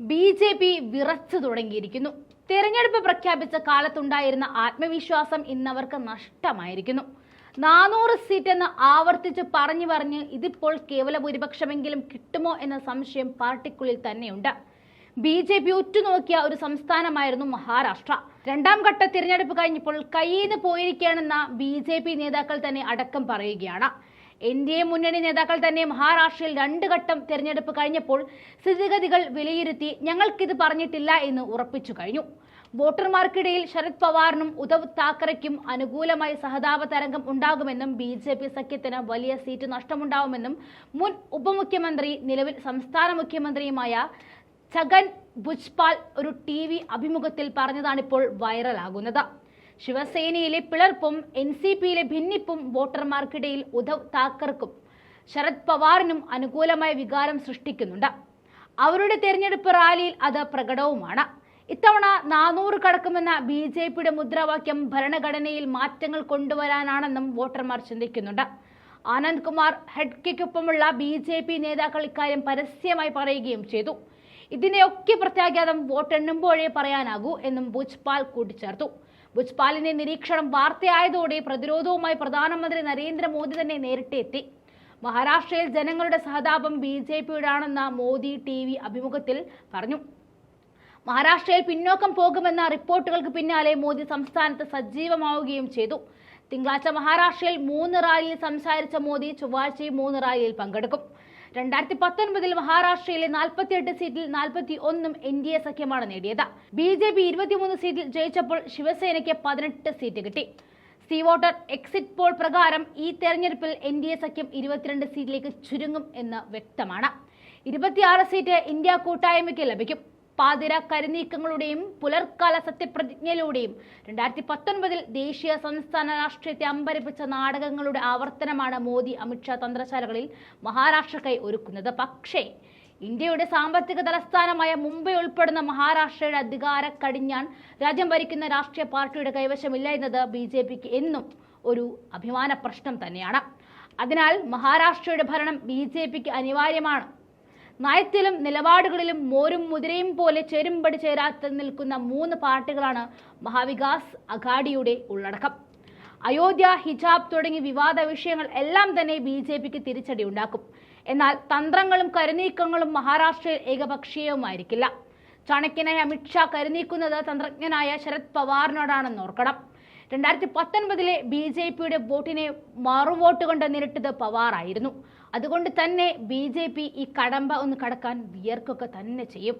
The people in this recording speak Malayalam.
ബി ജെ പി വിറച്ചു തുടങ്ങിയിരിക്കുന്നു. തെരഞ്ഞെടുപ്പ് പ്രഖ്യാപിച്ച കാലത്തുണ്ടായിരുന്ന ആത്മവിശ്വാസം ഇന്നവർക്ക് നഷ്ടമായിരിക്കുന്നു. നാനൂറ് സീറ്റ് എന്ന് ആവർത്തിച്ച് പറഞ്ഞു പറഞ്ഞ് ഇതിപ്പോൾ കേവല ഭൂരിപക്ഷമെങ്കിലും കിട്ടുമോ എന്ന സംശയം പാർട്ടിക്കുള്ളിൽ തന്നെയുണ്ട്. ബി ജെ പി ഉറ്റുനോക്കിയ ഒരു സംസ്ഥാനമായിരുന്നു മഹാരാഷ്ട്ര. രണ്ടാം ഘട്ട തിരഞ്ഞെടുപ്പ് കഴിഞ്ഞപ്പോൾ കയ്യിൽ നിന്ന് പോയിരിക്കുകയാണെന്ന ബി ജെ പി നേതാക്കൾ തന്നെ അടക്കം പറയുകയാണ്. എൻ ഡി എ മുന്നണി നേതാക്കൾ തന്നെ മഹാരാഷ്ട്രയിൽ രണ്ട് ഘട്ടം തെരഞ്ഞെടുപ്പ് കഴിഞ്ഞപ്പോൾ സ്ഥിതിഗതികൾ വിലയിരുത്തി ഞങ്ങൾക്കിത് പറഞ്ഞിട്ടില്ല എന്ന് ഉറപ്പിച്ചു കഴിഞ്ഞു. വോട്ടർമാർക്കിടയിൽ ശരത് പവാറിനും ഉദ്ധവ് താക്കറയ്ക്കും അനുകൂലമായി സഹതാപ തരംഗം ഉണ്ടാകുമെന്നും ബി ജെ പി സഖ്യത്തിന് വലിയ സീറ്റ് നഷ്ടമുണ്ടാവുമെന്നും മുൻ ഉപമുഖ്യമന്ത്രി നിലവിൽ സംസ്ഥാന മുഖ്യമന്ത്രിയുമായ ഛഗൻ ഭുജ്പാൽ ഒരു ടി വി അഭിമുഖത്തിൽ പറഞ്ഞതാണിപ്പോൾ വൈറലാകുന്നത്. ശിവസേനയിലെ പിളർപ്പും എൻ സി പിയിലെ ഭിന്നിപ്പും വോട്ടർമാർക്കിടയിൽ ഉദ്ധവ് താക്കർക്കും ശരത് പവാറിനും അനുകൂലമായ വികാരം സൃഷ്ടിക്കുന്നുണ്ട്. അവരുടെ തെരഞ്ഞെടുപ്പ് റാലിയിൽ അത് പ്രകടവുമാണ്. ഇത്തവണ നാനൂറ് കടക്കുമെന്ന ബി ജെ പിയുടെ മുദ്രാവാക്യം ഭരണഘടനയിൽ മാറ്റങ്ങൾ കൊണ്ടുവരാനാണെന്നും വോട്ടർമാർ ചിന്തിക്കുന്നുണ്ട്. ആനന്ദ് കുമാർ ഹെഡ്കയ്ക്കൊപ്പമുള്ള ബി ജെ പി നേതാക്കൾ ഇക്കാര്യം പരസ്യമായി പറയുകയും ചെയ്തു. ഇതിനെയൊക്കെ പ്രത്യാഘാതം വോട്ടെണ്ണുമ്പോഴേ പറയാനാകൂ എന്നും ഭുജ്പാൽ കൂട്ടിച്ചേർത്തു. ഭുജ്പാലിന്റെ നിരീക്ഷണം വാർത്തയായതോടെ പ്രതിരോധവുമായി പ്രധാനമന്ത്രി നരേന്ദ്രമോദി തന്നെ നേരിട്ടെത്തി മഹാരാഷ്ട്രയിൽ ജനങ്ങളുടെ സഹതാപം ബി ജെ പിയുടെയാണെന്ന മോദി ടി വി അഭിമുഖത്തിൽ പറഞ്ഞു. മഹാരാഷ്ട്രയിൽ പിന്നോക്കം പോകുമെന്ന റിപ്പോർട്ടുകൾക്ക് പിന്നാലെ മോദി സംസ്ഥാനത്ത് സജീവമാവുകയും ചെയ്തു. തിങ്കളാഴ്ച മഹാരാഷ്ട്രയിൽ മൂന്ന് റാലിയിൽ സംസാരിച്ച മോദി ചൊവ്വാഴ്ചയും മൂന്ന് റാലിയിൽ പങ്കെടുക്കും. രണ്ടായിരത്തി പത്തൊൻപതിൽ മഹാരാഷ്ട്രയിലെ നാൽപ്പത്തിയെട്ട് സീറ്റിൽ നാൽപ്പത്തി ഒന്നും എൻ ഡി എ സഖ്യമാണ് നേടിയത്. ബി ജെ പി ഇരുപത്തിമൂന്ന് സീറ്റിൽ ജയിച്ചപ്പോൾ ശിവസേനയ്ക്ക് പതിനെട്ട് സീറ്റ് കിട്ടി. സി വോട്ടർ എക്സിറ്റ് പോൾ പ്രകാരം ഈ തെരഞ്ഞെടുപ്പിൽ എൻ ഡി എ സഖ്യം ഇരുപത്തിരണ്ട് സീറ്റിലേക്ക് ചുരുങ്ങും എന്ന് വ്യക്തമാണ്. ഇരുപത്തിയാറ് സീറ്റ് ഇന്ത്യ കൂട്ടായ്മയ്ക്ക് ലഭിക്കും. പാതിര കരുനീക്കങ്ങളുടെയും പുലർക്കാല സത്യപ്രതിജ്ഞയിലൂടെയും രണ്ടായിരത്തി പത്തൊൻപതിൽ ദേശീയ സംസ്ഥാന രാഷ്ട്രീയത്തെ അമ്പരപ്പിച്ച നാടകങ്ങളുടെ ആവർത്തനമാണ് മോദി അമിത്ഷാ തന്ത്രശാലകളിൽ മഹാരാഷ്ട്രക്കായി ഒരുക്കുന്നത്. പക്ഷേ ഇന്ത്യയുടെ സാമ്പത്തിക തലസ്ഥാനമായ മുംബൈ ഉൾപ്പെടുന്ന മഹാരാഷ്ട്രയുടെ അധികാര കടിഞ്ഞാൻ രാജ്യം ഭരിക്കുന്ന രാഷ്ട്രീയ പാർട്ടിയുടെ കൈവശമില്ല എന്നത് ബി ജെ പിക്ക് എന്നും ഒരു അഭിമാന പ്രശ്നം തന്നെയാണ്. അതിനാൽ മഹാരാഷ്ട്രയുടെ ഭരണം ബി ജെ പിക്ക് അനിവാര്യമാണ്. നയത്തിലും നിലപാടുകളിലും മോരും മുതിരയും പോലെ ചേരുംപടി ചേരാത്ത നിൽക്കുന്ന മൂന്ന് പാർട്ടികളാണ് മഹാവികാസ് അഘാഡിയുടെ ഉള്ളടക്കം. അയോധ്യ ഹിജാബ് തുടങ്ങി വിവാദ വിഷയങ്ങൾ എല്ലാം തന്നെ ബി ജെ പിക്ക് തിരിച്ചടി ഉണ്ടാക്കും. എന്നാൽ തന്ത്രങ്ങളും കരുനീക്കങ്ങളും മഹാരാഷ്ട്രയിൽ ഏകപക്ഷീയവുമായിരിക്കില്ല. ചാണക്യനായ അമിത്ഷാ കരുനീക്കുന്നത് തന്ത്രജ്ഞനായ ശരത് പവാറിനോടാണെന്ന് ഓർക്കണം. രണ്ടായിരത്തി പത്തൊൻപതിലെ ബി ജെ പിയുടെ വോട്ടിനെ മറുവോട്ട് കൊണ്ട് നേരിട്ടത് പവാറായിരുന്നു. അതുകൊണ്ട് തന്നെ ബി ജെ പി ഈ കടമ്പ ഒന്ന് കടക്കാൻ വിയർക്കൊക്കെ തന്നെ ചെയ്യും.